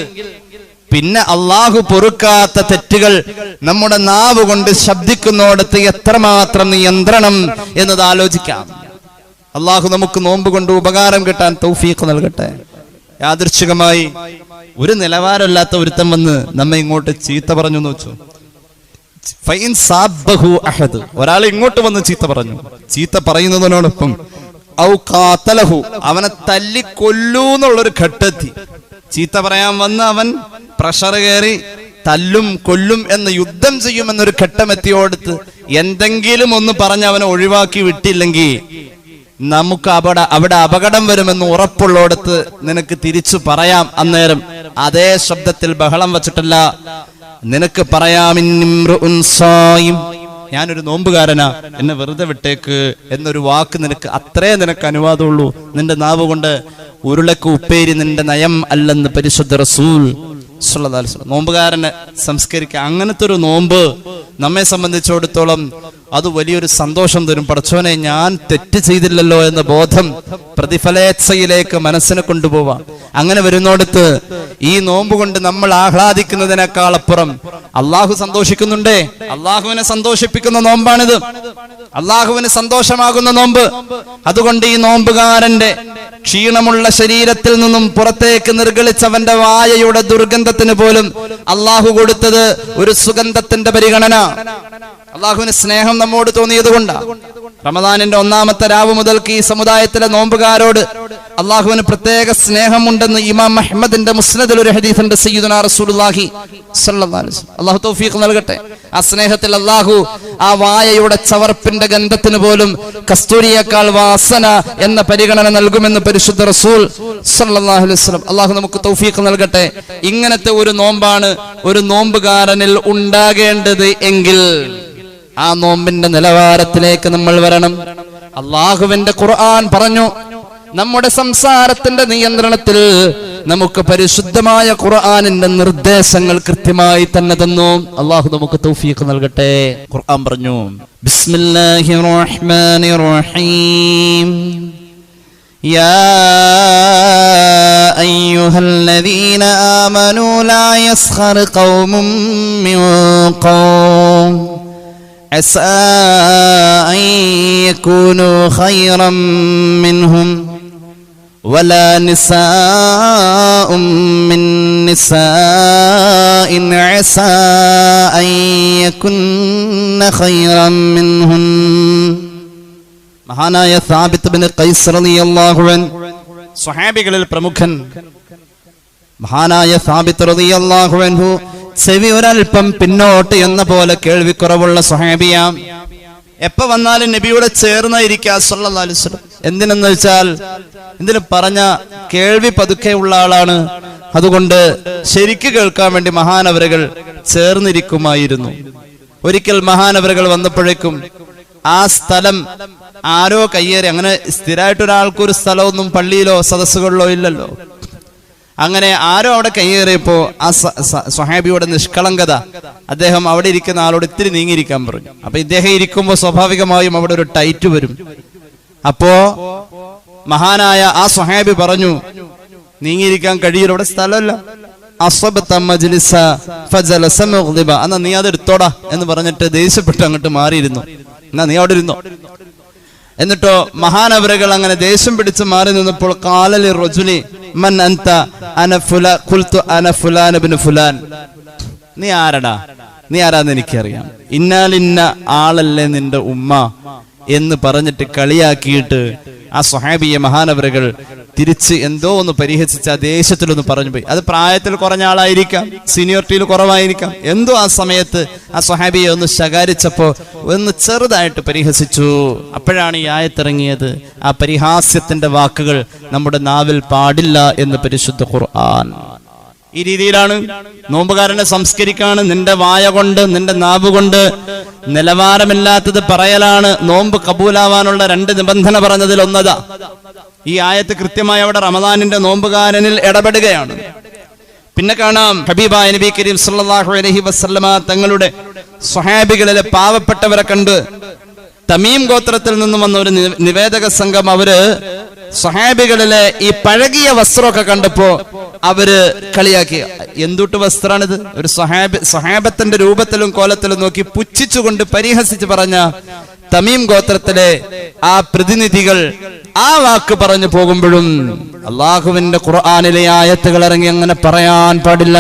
പിന്നെ അള്ളാഹു പൊറുക്കാത്ത തെറ്റുകൾ നമ്മുടെ നാവ് കൊണ്ട് ശബ്ദിക്കുന്നോടത്ത് എത്രമാത്രം നിയന്ത്രണം എന്നത് ആലോചിക്കാം. അള്ളാഹു നമുക്ക് നോമ്പ് കൊണ്ട് ഉപകാരം കിട്ടാൻ തൗഫീഖ് നൽകട്ടെ. യാദൃച്ഛികമായി ഒരു നിലവാരമില്ലാത്ത ഒരുത്തം വന്ന് നമ്മെ ഇങ്ങോട്ട് ചീത്ത പറഞ്ഞു വെച്ചു. ഫൈൻ സാബഹു അഹദ്. ഒരാൾ ഇങ്ങോട്ട് വന്ന് ചീത്ത പറഞ്ഞു. ചീത്ത പറയുന്നതിനോടൊപ്പം ഔ കാത്തലഹു അവനെ ഘട്ടത്തി എന്നുള്ളൊരു ഘട്ടെത്തി. ചീത്ത പറയാൻ വന്ന് അവൻ പ്രഷർ കയറി തല്ലും കൊല്ലും എന്ന് യുദ്ധം ചെയ്യുമെന്നൊരു ഘട്ടമെത്തിയോടത്ത് എന്തെങ്കിലും ഒന്ന് പറഞ്ഞ് അവനെ ഒഴിവാക്കി വിട്ടില്ലെങ്കിൽ നമുക്ക് അവിടെ അവിടെ അപകടം വരുമെന്ന് ഉറപ്പുള്ളോടത്ത് നിനക്ക് തിരിച്ചു പറയാം അന്നേരം അതേ ശബ്ദത്തിൽ ബഹളം വച്ചിട്ടല്ല നിനക്ക് പറയാം. ഞാനൊരു നോമ്പുകാരനാ എന്നെ വെറുതെ വിട്ടേക്ക് എന്നൊരു വാക്ക് നിനക്ക് അത്രേ നിനക്ക് അനുവാദമുള്ളൂ നിന്റെ നാവ് കൊണ്ട് ഉരുളക്ക് ഉപ്പേരി നിന്റെ നയം അല്ലെന്ന് പരിശുദ്ധ റസൂൽ. നോമ്പുകാരനെ സംസ്കരിക്കുക. അങ്ങനത്തെ ഒരു നോമ്പ് നമ്മെ സംബന്ധിച്ചിടത്തോളം അത് വലിയൊരു സന്തോഷം തരും. പടച്ചോനെ ഞാൻ തെറ്റ് ചെയ്തില്ലല്ലോ എന്ന ബോധം പ്രതിഫലേച്ഛയിലേക്ക് മനസ്സിനെ കൊണ്ടുപോവാം. അങ്ങനെ വരുന്നോടത്ത് ഈ നോമ്പ് കൊണ്ട് നമ്മൾ ആഹ്ലാദിക്കുന്നതിനേക്കാൾ അപ്പുറം അള്ളാഹു സന്തോഷിക്കുന്നുണ്ടേ? അള്ളാഹുവിനെ സന്തോഷിപ്പിക്കുന്ന നോമ്പാണിത്. അള്ളാഹുവിന് സന്തോഷമാകുന്ന നോമ്പ്. അതുകൊണ്ട് ഈ നോമ്പുകാരന്റെ ക്ഷീണമുള്ള ശരീരത്തിൽ നിന്നും പുറത്തേക്ക് നിർഗളിച്ചവന്റെ വായയുടെ ദുർഗന്ധത്തിന് പോലും അള്ളാഹു കൊടുത്തത് ഒരു സുഗന്ധത്തിന്റെ പരിഗണന. അള്ളാഹുവിന് സ്നേഹം നമ്മോട് തോന്നിയത് കൊണ്ടാണ് റമദാനിന്റെ ഒന്നാമത്തെ രാവ് മുതൽക്ക് ഈ സമുദായത്തിലെ നോമ്പുകാരോട് അള്ളാഹുവിന് പ്രത്യേക സ്നേഹമുണ്ടെന്ന് ഇമാം അഹമ്മദിന്റെ മുസ്നദിൽ ഒരു ഹദീസുണ്ട് സയ്യിദുനാ റസൂലുള്ളാഹി. അള്ളാഹു തൗഫീഖ് നൽകട്ടെ ആ സ്നേഹത്തിൽ അള്ളാഹു ആ വായയുടെ ചവർപ്പിന്റെ ഗന്ധത്തിന് പോലും കസ്തൂരിയേക്കാൾ വാസന എന്ന പരിഗണന നൽകുമെന്ന് പരിശുദ്ധ റസൂൽ സല്ലല്ലാഹു അലൈഹി വസല്ലം. അള്ളാഹു നമുക്ക് തൗഫീഖ് നൽകട്ടെ ഇങ്ങനത്തെ ഒരു നോമ്പാണ് ഒരു നോമ്പുകാരനിൽ ഉണ്ടാകേണ്ടത് എങ്കിൽ ആ നോമ്പിന്റെ നിലവാരത്തിലേക്ക് നമ്മൾ വരണം അള്ളാഹുവിന്റെ ഖുർആൻ പറഞ്ഞു നമ്മുടെ സംസാരത്തിന്റെ നിയന്ത്രണത്തിൽ നമുക്ക് പരിശുദ്ധമായ ഖുർആനിന്റെ നിർദ്ദേശങ്ങൾ കൃത്യമായി തന്നെ തന്നു അള്ളാഹു നമുക്ക് തൗഫീഖ് നൽകട്ടെ ഖുർആൻ പറഞ്ഞു ബിസ്മില്ലാഹിർ റഹ്മാനിർ റഹീം يا أيها الذين آمنوا لا يسخر قوم من قوم عسى أن يكونوا خيرا منهم ولا نساء من نساء عسى أن يكن خيرا منهن മഹാനായ സാബിത്ത് ബിൻ ഖൈസ് റളിയല്ലാഹു അൻ സ്വഹാബികളിൽ പ്രമുഖൻ മഹാനായ സാബിത്ത് റളിയല്ലാഹു അൻഹു ചെവി ഒരൽപ്പം പിന്നോട്ട് എന്ന പോലെ കേൾവിക്കുറവുള്ള സ്വഹാബിയാം. എപ്പോ വന്നാലും നബിയുടെ ചേർന്നായിരിക്കാം വസല്ലം. എന്തിനെന്ന് വെച്ചാൽ എന്തിനു പറഞ്ഞ കേൾവി പതുക്കെ ഉള്ള ആളാണ്. അതുകൊണ്ട് ശരിക്ക് കേൾക്കാൻ വേണ്ടി മഹാനവരകൾ ചേർന്നിരിക്കുമായിരുന്നു. ഒരിക്കൽ മഹാനവരകൾ വന്നപ്പോഴേക്കും ആ സ്ഥലം ആരോ കയ്യേറി അങ്ങനെ സ്ഥിരമായിട്ട് ഒരാൾക്ക് ഒരു സ്ഥലമൊന്നും പള്ളിയിലോ സദസ്സുകളിലോ ഇല്ലല്ലോ. അങ്ങനെ ആരോ അവിടെ കയ്യേറിയപ്പോ ആ സ്വഹാബിയുടെ നിഷ്കളങ്കത അദ്ദേഹം അവിടെ ഇരിക്കുന്ന ആളോട് ഇത്തിരി നീങ്ങിയിരിക്കാൻ പറഞ്ഞു. അപ്പൊ ഇദ്ദേഹം ഇരിക്കുമ്പോൾ സ്വാഭാവികമായും അവിടെ ഒരു ടൈറ്റ് വരും. അപ്പോ മഹാനായ ആ സ്വഹാബി പറഞ്ഞു നീങ്ങിയിരിക്കാൻ കഴിയില്ല അവിടെ സ്ഥലമല്ല. എന്ന് പറഞ്ഞിട്ട് ദേഷ്യപ്പെട്ട് അങ്ങോട്ട് മാറിയിരുന്നു. എന്നാ നീ അവിടെ ഇരുന്നോ? എന്നിട്ടോ മഹാനവരകൾ അങ്ങനെ ദേഷ്യം പിടിച്ച് മാറി നിന്നപ്പോൾ കാലലി റജുലി മൻ അന്ത അന ഫുല ഖുൽതു അന ഫുലാൻ ഇബ്നു ഫുലാൻ. നീ ആരടാ? നീ ആരാന്ന് എനിക്കറിയാം. ഇന്നാലിന്ന ആളല്ലേ നിന്റെ ഉമ്മ. എന്ന് പറഞ്ഞിട്ട് കളിയാക്കിയിട്ട് ആ സ്വഹാബിയെ മഹാനവരകൾ തിരിച്ച് എന്തോ ഒന്ന് പരിഹസിച്ച് ആ ദേശത്തിലൊന്ന് പറഞ്ഞു പോയി അത് പ്രായത്തിൽ കുറഞ്ഞ ആളായിരിക്കാം സീനിയോറിറ്റിയിൽ കുറവായിരിക്കാം. എന്തോ ആ സമയത്ത് ആ സ്വഹാബിയെ ഒന്ന് ശകാരിച്ചപ്പോ ഒന്ന് ചെറുതായിട്ട് പരിഹസിച്ചു. അപ്പോഴാണ് ഈ ആയത്തിറങ്ങിയത് ആ പരിഹാസ്യത്തിന്റെ വാക്കുകൾ നമ്മുടെ നാവിൽ പാടില്ല എന്ന് പരിശുദ്ധ ഖുർആൻ. ഈ രീതിയിലാണ് നോമ്പുകാരനെ സംസ്കരിക്കാണ്. നിന്റെ വായ കൊണ്ട് നിന്റെ നാവ് കൊണ്ട് നിലവാരമില്ലാത്തത് പറയലാണ്. നോമ്പ് കബൂലാവാനുള്ള രണ്ട് നിബന്ധന പറഞ്ഞതിൽ ഒന്നതാ. ഈ ആയത്ത് കൃത്യമായി അവിടെ റമദാനിന്റെ നോമ്പുകാരനിൽ ഇടപെടുകയാണ്. പിന്നെ കാണാം ഹബീബ നബി കരീം സല്ലാഹു അലഹി വസല്ലമ തങ്ങളുടെ സ്വഹാബികളിലെ പാവപ്പെട്ടവരെ കണ്ട് തമീം ഗോത്രത്തിൽ നിന്നും വന്ന ഒരു നിവേദക സംഘം അവർ സ്വഹാബികളിലെ ഈ പഴകിയ വസ്ത്രമൊക്കെ കണ്ടപ്പോ അവർ കളിയാക്കി. എന്തുട്ട് വസ്ത്രമാണിത് ഒരു സഹാബ് സഹാബത്തിന്റെ രൂപത്തിലും കോലത്തിലും നോക്കി പുച്ഛിച്ചുകൊണ്ട് പരിഹസിച്ച് പറഞ്ഞ തമീം ഗോത്രത്തിലെ ആ പ്രതിനിധികൾ ആ വാക്ക് പറഞ്ഞു പോകുമ്പോഴും അള്ളാഹുവിന്റെ ഖുർആാനിലെ ആയത്തുകൾ ഇറങ്ങി അങ്ങനെ പറയാൻ പാടില്ല.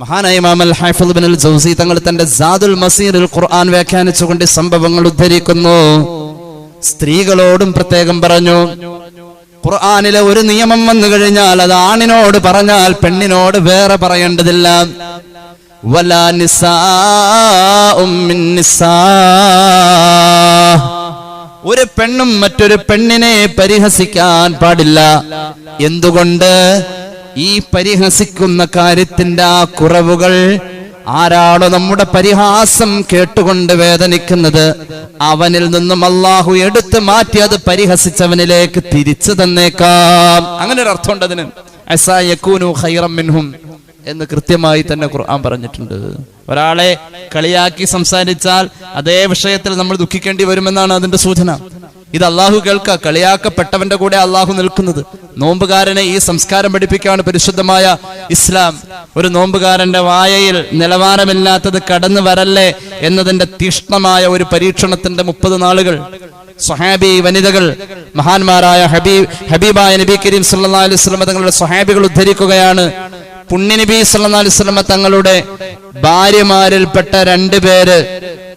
മഹാനായ ജൗസി തങ്ങൾ തന്റെ മസീറിൽ ഖുർആൻ വ്യാഖ്യാനിച്ചുകൊണ്ട് സംഭവങ്ങൾ ഉദ്ധരിക്കുന്നു. സ്ത്രീകളോടും പ്രത്യേകം പറഞ്ഞു ഖുർആാനിലെ ഒരു നിയമം വന്നു കഴിഞ്ഞാൽ അത് ആണിനോട് പറഞ്ഞാൽ പെണ്ണിനോട് വേറെ പറയേണ്ടതില്ല. ഒരു പെണ്ണും മറ്റൊരു പെണ്ണിനെ പരിഹസിക്കാൻ പാടില്ല. എന്തുകൊണ്ട്? ഈ പരിഹസിക്കുന്ന കാര്യത്തിന്റെ ആ കുറവുകൾ ആരാണോ നമ്മുടെ പരിഹാസം കേട്ടുകൊണ്ട് വേദനിക്കുന്നത്? അവനിൽ നിന്നും അള്ളാഹു എടുത്തു മാറ്റി അത് പരിഹസിച്ചവനിലേക്ക് തിരിച്ചു തന്നേക്കാം. അങ്ങനെ ഒരു അർത്ഥമുണ്ട് അതിന്. മിൻഹും എന്ന് കൃത്യമായി തന്നെ ഖുർആൻ പറഞ്ഞിട്ടുണ്ട്. ഒരാളെ കളിയാക്കി സംസാരിച്ചാൽ അതേ വിഷയത്തിൽ നമ്മൾ ദുഃഖിക്കേണ്ടി വരുമെന്നാണ് അതിന്റെ സൂചന. ഇത് അള്ളാഹു കേൾക്ക കളിയാക്കപ്പെട്ടവന്റെ കൂടെ അള്ളാഹു നിൽക്കുന്നത്. നോമ്പുകാരനെ ഈ സംസ്കാരം പഠിപ്പിക്കുകയാണ് പരിശുദ്ധമായ ഇസ്ലാം. ഒരു നോമ്പുകാരന്റെ വായയിൽ നിലവാരമില്ലാത്തത് കടന്നു വരല്ലേ എന്നതിന്റെ തീഷ്ണമായ ഒരു പരീക്ഷണത്തിന്റെ മുപ്പത് നാളുകൾ. സ്വഹാബി വനിതകൾ മഹാന്മാരായ ഹബീബ് ഹബീബായ നബി കരീം സല്ലാ അലൈഹി വസല്ലം തങ്ങളുടെ ഉദ്ധരിക്കുകയാണ്. പുണ്യനബി അലൈഹി വസല്ലമ തങ്ങളുടെ ഭാര്യമാരിൽപ്പെട്ട രണ്ട് പേര്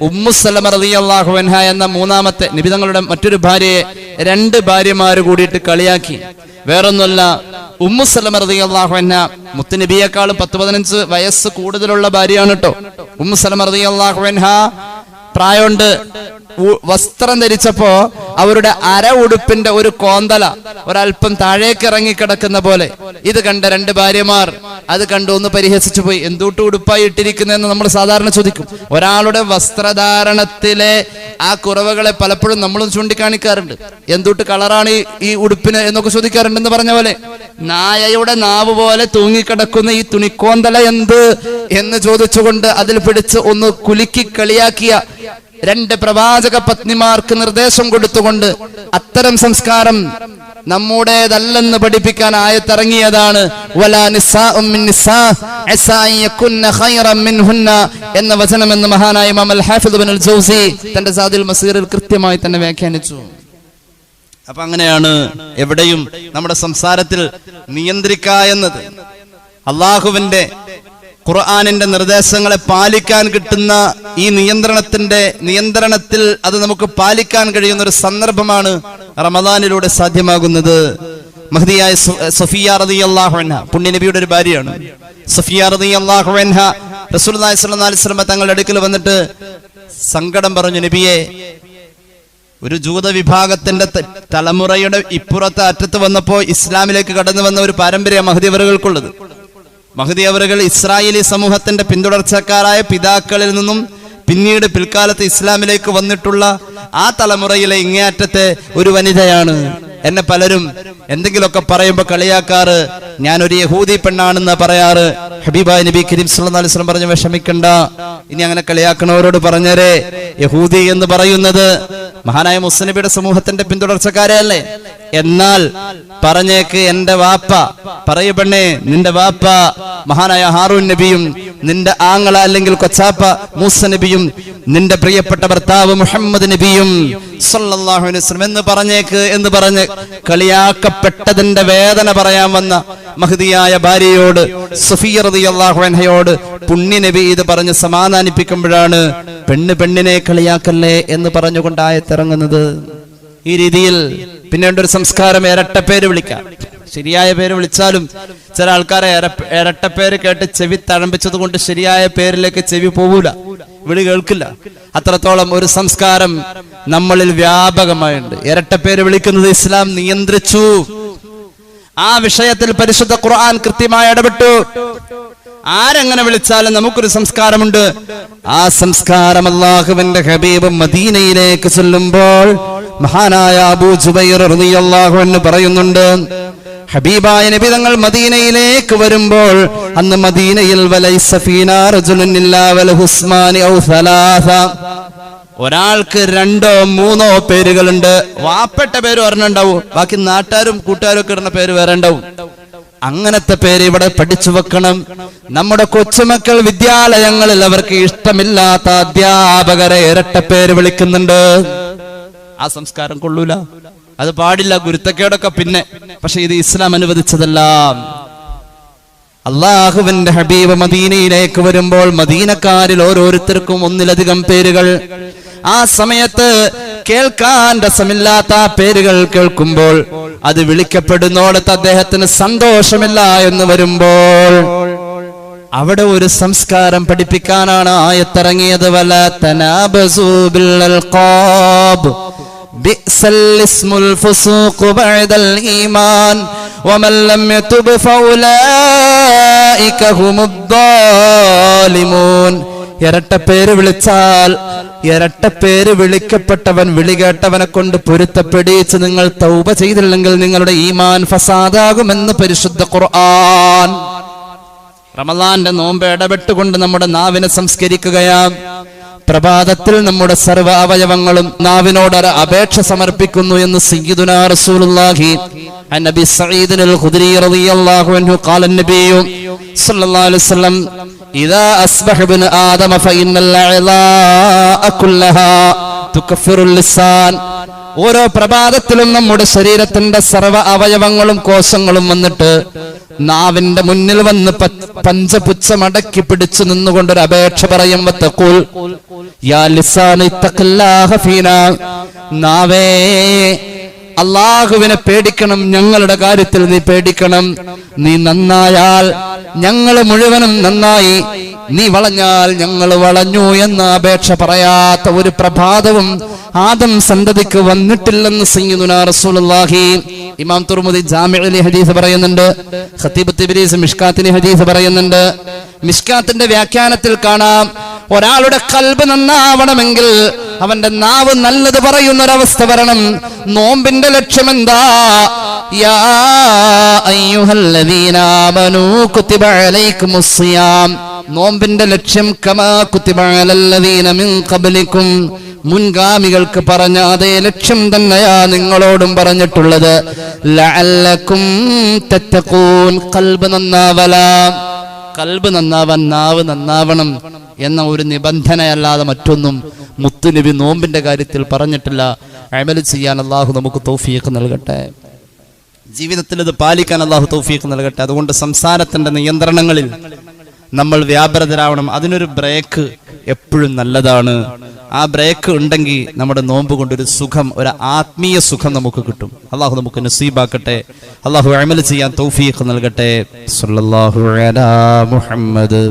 ഉമ്മുസലമ റളിയല്ലാഹു അൻഹ എന്ന മൂന്നാമത്തെ നബി തങ്ങളുടെ മറ്റൊരു ഭാര്യയെ രണ്ട് ഭാര്യമാര് കൂടിയിട്ട് കളിയാക്കി. വേറൊന്നുമല്ല ഉമ്മുസലമ റളിയല്ലാഹു അൻഹ മുത്തുനബിയേക്കാളും പത്ത് പതിനഞ്ച് വയസ്സ് കൂടുതലുള്ള ഭാര്യയാണ് കേട്ടോ ഉമ്മുസലമ റളിയല്ലാഹു അൻഹ പ്രായമുണ്ട്. വസ്ത്രം ധരിച്ചപ്പോ അവരുടെ അര ഉടുപ്പിന്റെ ഒരു കോന്തല ഒരല്പം താഴേക്ക് ഇറങ്ങി കിടക്കുന്ന പോലെ. ഇത് കണ്ട രണ്ട് ഭാര്യമാർ അത് കണ്ടു ഒന്ന് പരിഹസിച്ചു പോയി. എന്തുട്ട് ഉടുപ്പായി ഇട്ടിരിക്കുന്നതെന്ന് നമ്മൾ സാധാരണ ചോദിക്കും. ഒരാളുടെ വസ്ത്രധാരണത്തിലെ ആ കുറവുകളെ പലപ്പോഴും നമ്മളും ചൂണ്ടിക്കാണിക്കാറുണ്ട്. എന്തുട്ട് കളറാണ് ഈ- ഈ ഉടുപ്പിന് എന്നൊക്കെ ചോദിക്കാറുണ്ടെന്ന് പറഞ്ഞ പോലെ. നായയുടെ നാവ് പോലെ തൂങ്ങിക്കിടക്കുന്ന ഈ തുണിക്കോന്തല എന്ത് എന്ന് ചോദിച്ചുകൊണ്ട് അതിൽ പിടിച്ച് ഒന്ന് കുലുക്കി കളിയാക്കിയ രണ്ട് പ്രവാചക പത്നിമാർക്ക് നിർദ്ദേശം കൊടുത്തുകൊണ്ട് അത്തരം സംസ്കാരം നമ്മുടേതല്ലെന്ന് പഠിപ്പിക്കാൻ ആയത്തിറങ്ങിയതാണ്. എന്ന വചനം എന്ന് മഹാനായ മമൽ ഹാഫിദ് ഇബ്നുൽ ജൗസി തന്റെ സാദിൽ മസീറിൽ കൃത്യമായി തന്നെ വ്യാഖ്യാനിച്ചു. അപ്പൊ അങ്ങനെയാണ് എവിടെയും നമ്മുടെ സംസാരത്തിൽ നിയന്ത്രിക്ക എന്നത്. അള്ളാഹുവിന്റെ ഖുർആാനിന്റെ നിർദ്ദേശങ്ങളെ പാലിക്കാൻ കിട്ടുന്ന ഈ നിയന്ത്രണത്തിന്റെ നിയന്ത്രണത്തിൽ അത് നമുക്ക് പാലിക്കാൻ കഴിയുന്ന ഒരു സന്ദർഭമാണ് റമദാനിലൂടെ സാധ്യമാകുന്നത്. മഹദിയായ സഫിയ റതി അള്ളാഹുഹ പുണ്യനബിയുടെ ഒരു ഭാര്യയാണ്. സഫിയ റതി അള്ളാഹുഹ റസൂൽ അലൈഹി തങ്ങളുടെ അടുക്കൽ വന്നിട്ട് സങ്കടം പറഞ്ഞു നബിയെ ഒരു ജൂത വിഭാഗത്തിന്റെ തലമുറയുടെ ഇപ്പുറത്തെ അറ്റത്ത് വന്നപ്പോ ഇസ്ലാമിലേക്ക് കടന്നു വന്ന ഒരു പാരമ്പര്യ മഹദിയവറുകൾക്കുള്ളത് മഹദിയവറുകൾ ഇസ്രായേലി സമൂഹത്തിന്റെ പിന്തുടർച്ചക്കാരായ പിതാക്കളിൽ നിന്നും പിന്നീട് പിൽക്കാലത്ത് ഇസ്ലാമിലേക്ക് വന്നിട്ടുള്ള ആ തലമുറയിലെ ഇങ്ങേയറ്റത്തെ ഒരു വനിതയാണ് എന്നെ പലരും എന്തെങ്കിലുമൊക്കെ പറയുമ്പോൾ കളിയാക്കാറ്. ഞാനൊരു യഹൂദി പെണ്ണാണെന്ന് പറയാറ്. ഹബീബായ് നബി കരീം വസല്ലം പറഞ്ഞു വിഷമിക്കണ്ട. ഇനി അങ്ങനെ കളിയാക്കണവരോട് പറഞ്ഞേരെ. യഹൂദി എന്ന് പറയുന്നത് മഹാനായ മുസ്ലിബിയുടെ സമൂഹത്തിന്റെ പിന്തുടർച്ചക്കാരെ അല്ലേ? എന്നാൽ പറഞ്ഞേക്ക് എന്റെ വാപ്പ. പറയു പെണ്ണേ നിന്റെ വാപ്പ മഹാനായ ഹാറൂൻ നബിയും നിന്റെ ആങ്ങള അല്ലെങ്കിൽ കൊച്ചാപ്പ മൂസ നബിയും നിന്റെ പ്രിയപ്പെട്ട ഭർത്താവ് മുഹമ്മദ് നബിയും എന്ന് പറഞ്ഞേക്ക് എന്ന് പറഞ്ഞ് കളിയാക്കപ്പെട്ടതിന്റെ വേദന പറയാൻ വന്ന മഹതിയായ ഭാര്യയോട് സുഫിയ റളിയല്ലാഹു അൻഹയോട് പുണ്യ നബി ഇത് പറഞ്ഞ് സമാധാനിപ്പിക്കുമ്പോഴാണ് പെണ്ണ് പെണ്ണിനെ കളിയാക്കല്ലേ എന്ന് പറഞ്ഞുകൊണ്ട് ആയത്തിറങ്ങുന്നത് ഈ രീതിയിൽ പിന്നെ ഒരു സംസ്കാരം ഇരട്ടപ്പേര് വിളിക്കാം. ശരിയായ പേര് വിളിച്ചാലും ചില ആൾക്കാരെ ഇരട്ട ഇരട്ടപ്പേര് കേട്ട് ചെവി തഴമ്പിച്ചത് കൊണ്ട് ശരിയായ പേരിലേക്ക് ചെവി പോവൂല. വിളി കേൾക്കില്ല. അത്രത്തോളം ഒരു സംസ്കാരം നമ്മളിൽ വ്യാപകമായുണ്ട്. ഇരട്ടപ്പേര് വിളിക്കുന്നത് ഇസ്ലാം നിയന്ത്രിച്ചു. ആ വിഷയത്തിൽ പരിശുദ്ധ ഖുർആൻ കൃത്യമായി ഇടപെട്ടു. ആരെങ്ങനെ വിളിച്ചാലും നമുക്കൊരു സംസ്കാരമുണ്ട്. ആ സംസ്കാരം അള്ളാഹുവിന്റെ ഹബീബ് മദീനയിലേക്ക് ചെല്ലുമ്പോൾ മഹാനായ അബൂ ജുബൈർ റളിയല്ലാഹു അൻഹു പറയുന്നുണ്ട് ഹബീബായ നബി തങ്ങൾ മദീനയിലേക്ക് വരുമ്പോൾ അന്ന് മദീനയിൽ ഒരാൾക്ക് രണ്ടോ മൂന്നോ പേരുകളുണ്ട്. വാപ്പെട്ട പേര് ഒരെണ്ണം ഉണ്ടാവും ബാക്കി നാട്ടുകാരും കൂട്ടുകാരും ഒക്കെ ഇടുന്ന പേര് വേറെ ഉണ്ടാവും. അങ്ങനത്തെ പേര് ഇവിടെ പഠിച്ചു വെക്കണം. നമ്മുടെ കൊച്ചുമക്കൾ വിദ്യാലയങ്ങളിൽ അവർക്ക് ഇഷ്ടമില്ലാത്ത അധ്യാപകരെ ഇരട്ട പേര് വിളിക്കുന്നുണ്ട്. ആ സംസ്കാരം കൊള്ളൂല. അത് പാടില്ല ഗുരുത്തക്കേടൊക്കെ പിന്നെ. പക്ഷെ ഇത് ഇസ്ലാം അനുവദിച്ചതല്ല. അള്ളാഹുവിന്റെ ഹബീബ് മദീനയിലേക്ക് വരുമ്പോൾ മദീനക്കാരിൽ ഓരോരുത്തർക്കും ഒന്നിലധികം പേരുകൾ. ആ സമയത്ത് കേൾക്കാൻ രസമില്ലാത്ത പേരുകൾ കേൾക്കുമ്പോൾ അത് വിളിക്കപ്പെടുന്നോടത്ത് അദ്ദേഹത്തിന് സന്തോഷമില്ല എന്ന് വരുമ്പോൾ അവിടെ ഒരു സംസ്കാരം പഠിപ്പിക്കാനാണ് ആയത്തിറങ്ങിയത്. വല തനാബസൂ ബിൽ അൽഖാബ് بئس الاسم الفسوق بعد الإيمان ومن لم يتب فأولئك هم الظالمون ഇരട്ട പേര് വിളിച്ചാൽ ഇരട്ട പേര് വിളിക്കപ്പെട്ടവൻ വിളി കേട്ടവനെ കൊണ്ട് പൊരുത്തപ്പെടിച്ച് നിങ്ങൾ തൗബ ചെയ്തില്ലെങ്കിൽ നിങ്ങളുടെ ഈമാൻ ഫസാദാകുമെന്ന് പരിശുദ്ധ ഖുർആൻ റമദാന്റെ നോമ്പ് ഇടപെട്ടുകൊണ്ട് നമ്മുടെ നാവിനെ സംസ്കരിക്കുകയാം പ്രഭാതത്തിൽ നമ്മുടെ സർവ അവയവങ്ങളും നാവിനോടൊരു അപേക്ഷ സമർപ്പിക്കുന്നു എന്ന് സയ്യിദുന റസൂലുള്ളാഹി ഖുദരി റളിയല്ലാഹു അൻഹു ഖാല സല്ലല്ലാഹു അലൈഹി വസല്ലം ഇദാ അസ്ബഹ ആദമ ഓരോ പ്രഭാതത്തിലും നമ്മുടെ ശരീരത്തിന്റെ സർവ അവയവങ്ങളും കോശങ്ങളും വന്നിട്ട് നാവിന്റെ മുന്നിൽ വന്ന് പഞ്ചപുച്ഛമടക്കി പിടിച്ചു നിന്നുകൊണ്ടൊരു അപേക്ഷ പറയും നാവേ അള്ളാഹുവിനെ പേടിക്കണം ഞങ്ങളുടെ കാര്യത്തിൽ നീ പേടിക്കണം. നീ നന്നായാൽ ഞങ്ങൾ മുഴുവനും നന്നായി. നീ വളഞ്ഞാൽ ഞങ്ങൾ വളഞ്ഞു എന്ന അപേക്ഷ പറയാത്ത ഒരു പ്രഭാതവും ആദം സന്തതിക്ക് വന്നിട്ടില്ലെന്ന് സയ്യിദുനാ റസൂലുള്ളാഹി ഇമാം തുർമുദി ജാമിഅലി ഹദീസ് പറയുന്നുണ്ട് ഖത്തീബ് മിഷ്കാത്തിലെ ഹദീസ് പറയുന്നുണ്ട്. മിഷ്കാത്തിന്റെ വ്യാഖ്യാനത്തിൽ കാണാം ഒരാളുടെ കൽബ് നന്നാവണമെങ്കിൽ അവന്റെ നാവ് നല്ലത് പറയുന്ന ഒരവസ്ഥ വരണം. നോമ്പിന്റെ ലക്ഷ്യം എന്താ യാ അയ്യുഹല്ലദീന ആമനൂ നോമ്പിന്റെ ലക്ഷ്യം കമാ കുത്തിബ അലല്ലദീന മിൻ മുൻഗാമികൾക്ക് പറഞ്ഞ അതേ ലക്ഷ്യം തന്നെയാ നിങ്ങളോടും പറഞ്ഞിട്ടുള്ളത്. ലഅല്ലക്കും തത്തഖൂൻ കൽബ് നന്നാവലാ. കൽബ് നന്നാവാൻ നാവ് നന്നാവണം എന്ന ഒരു നിബന്ധനയല്ലാതെ മറ്റൊന്നും മുത്തുനബി നോമ്പിന്റെ കാര്യത്തിൽ പറഞ്ഞിട്ടില്ല. അമൽ ചെയ്യാൻ അള്ളാഹു നമുക്ക് തൗഫീഖ് നൽകട്ടെ. ജീവിതത്തിൽ ഇത് പാലിക്കാൻ അള്ളാഹു തൗഫീഖ് നൽകട്ടെ. അതുകൊണ്ട് സംസാരത്തിന്റെ നിയന്ത്രണങ്ങളിൽ നമ്മൾ വ്യാപൃതരാവണം. അതിനൊരു ബ്രേക്ക് എപ്പോഴും നല്ലതാണ്. ആ ബ്രേക്ക് ഉണ്ടെങ്കിൽ നമ്മുടെ നോമ്പ് കൊണ്ടൊരു സുഖം ഒരു ആത്മീയ സുഖം നമുക്ക് കിട്ടും. അള്ളാഹു നമുക്ക് നസീബാക്കട്ടെ. അള്ളാഹു അമൽ ചെയ്യാൻ തൗഫീഖ് നൽകട്ടെ. സല്ലല്ലാഹു അലാ മുഹമ്മദ്.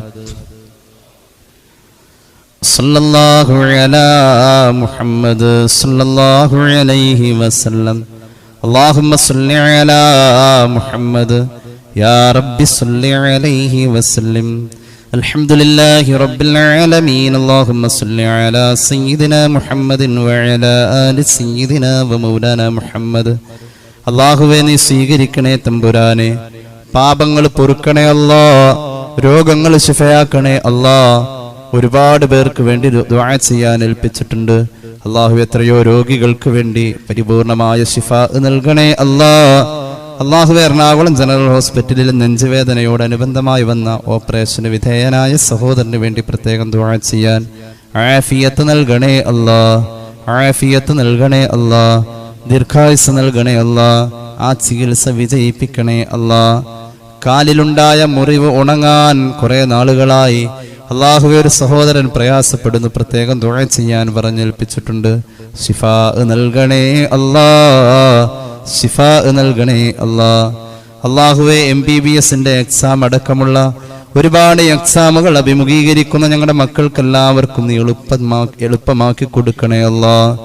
സല്ലല്ലാഹു അലാ മുഹമ്മദ് സല്ലല്ലാഹു അലൈഹി വസല്ലം. അള്ളാഹുമ്മ സല്ലി അലാ മുഹമ്മദ്. يا رب صل عليه وسلم الحمد لله رب العالمين اللهم صل على سيدنا محمد وعلى آل سيدنا ومولانا محمد അള്ളാഹുവെ നീ സ്വീകരിക്കണേ തമ്പുരാനെ പാപങ്ങൾ പൊറുക്കണേ അല്ലാ രോഗങ്ങൾ ശിഫയാക്കണേ അല്ലാ ഒരുപാട് പേർക്ക് വേണ്ടി ദു- ദുആ ചെയ്യാൻ ഏൽപ്പിച്ചിട്ടുണ്ട് അള്ളാഹു എത്രയോ രോഗികൾക്ക് വേണ്ടി പരിപൂർണമായ ശിഫ നൽകണേ അല്ലാ അള്ളാഹു എറണാകുളം ജനറൽ ഹോസ്പിറ്റലിൽ നെഞ്ചുവേദനയോടനുബന്ധമായി വന്ന ഓപ്പറേഷന് വിധേയനായ സഹോദരന് വേണ്ടി പ്രത്യേകം ദുആ ചെയ്യാൻ ആഫിയത്ത് നൽകണേ അല്ലാ ആഫിയത്ത് നൽകണേ അല്ലാ ദീർഘായുസ് നൽകണേ അല്ലാ ആ ചികിത്സ വിജയിപ്പിക്കണേ അല്ലാ. കാലിലുണ്ടായ മുറിവ് ഉണങ്ങാൻ കുറെ നാളുകളായി അള്ളാഹുവെ ഒരു സഹോദരൻ പ്രയാസപ്പെടുന്നു പ്രത്യേകം ദുഴ ചെയ്യാൻ പറഞ്ഞേൽപ്പിച്ചിട്ടുണ്ട്. ഷിഫാ നൽകണേ അല്ലാ. ഷിഫാ നൽകണേ അല്ലാ. അള്ളാഹുവെ എം ബി ബി എസിന്റെ എക്സാം അടക്കമുള്ള ഒരുപാട് എക്സാമുകൾ അഭിമുഖീകരിക്കുന്ന ഞങ്ങളുടെ മക്കൾക്കെല്ലാവർക്കും നീ എളുപ്പമാ എളുപ്പമാക്കി കൊടുക്കണേ അല്ലാ.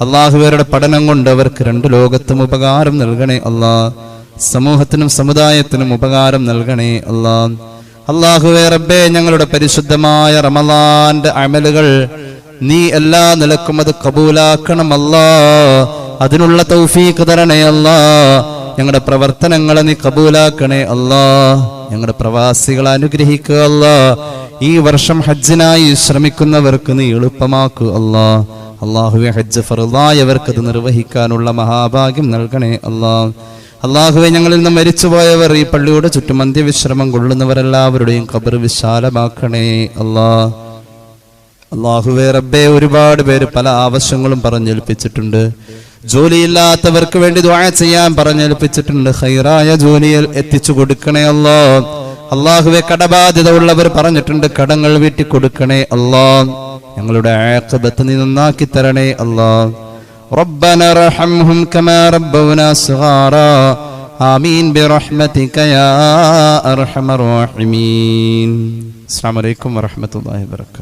അള്ളാഹുവരുടെ പഠനം കൊണ്ട് അവർക്ക് രണ്ട് ലോകത്തും ഉപകാരം നൽകണേ അല്ലാ. സമൂഹത്തിനും സമുദായത്തിനും ഉപകാരം നൽകണേ അല്ലാ. അള്ളാഹുവെ റബ്ബേ ഞങ്ങളുടെ പരിശുദ്ധമായ റമലാന്റെ അമലുകൾ നീ എല്ലാ നിലക്കും അത് കബൂലാക്കണം അല്ലാ. അതിനുള്ള തൗഫീഖ് തരണേ അല്ലാ. ഞങ്ങളുടെ പ്രവർത്തനങ്ങളെ നീ കബൂലാക്കണേ അല്ലാ. ഞങ്ങളുടെ പ്രവാസികളെ അനുഗ്രഹിക്കുക അല്ലാ. ഈ വർഷം ഹജ്ജിനായി ശ്രമിക്കുന്നവർക്ക് നീ എളുപ്പമാക്കുക അല്ലാ. അള്ളാഹുവെ ഹജ്ജ് ഫറുദായവർക്ക് അത് നിർവഹിക്കാനുള്ള മഹാഭാഗ്യം നൽകണേ അല്ലാ. അള്ളാഹുവെ ഞങ്ങളിൽ നിന്ന് മരിച്ചുപോയവർ ഈ പള്ളിയുടെ ചുറ്റും അന്ത്യവിശ്രമം കൊള്ളുന്നവരെല്ലാവരുടെയും കബർ വിശാലമാക്കണേ അല്ലാ. അള്ളാഹുവെ റബ്ബെ ഒരുപാട് പേര് പല ആവശ്യങ്ങളും പറഞ്ഞേൽപ്പിച്ചിട്ടുണ്ട്. ജോലിയില്ലാത്തവർക്ക് വേണ്ടി ദുആ ചെയ്യാൻ പറഞ്ഞേൽപ്പിച്ചിട്ടുണ്ട് ഹൈറായ ജോലിയിൽ എത്തിച്ചു കൊടുക്കണേ അല്ലോ അള്ളാഹുവെ കടബാധ്യത ഉള്ളവർ പറഞ്ഞിട്ടുണ്ട് കടങ്ങൾ വീട്ടി കൊടുക്കണേ അല്ലോ ഞങ്ങളുടെ ആഖിബത്ത് നീ നന്നാക്കി തരണേ അല്ലോ ربنا ارحمهم كما ربونا صغارا آمين برحمتك يا أرحم الراحمين السلام عليكم ورحمة الله وبركاته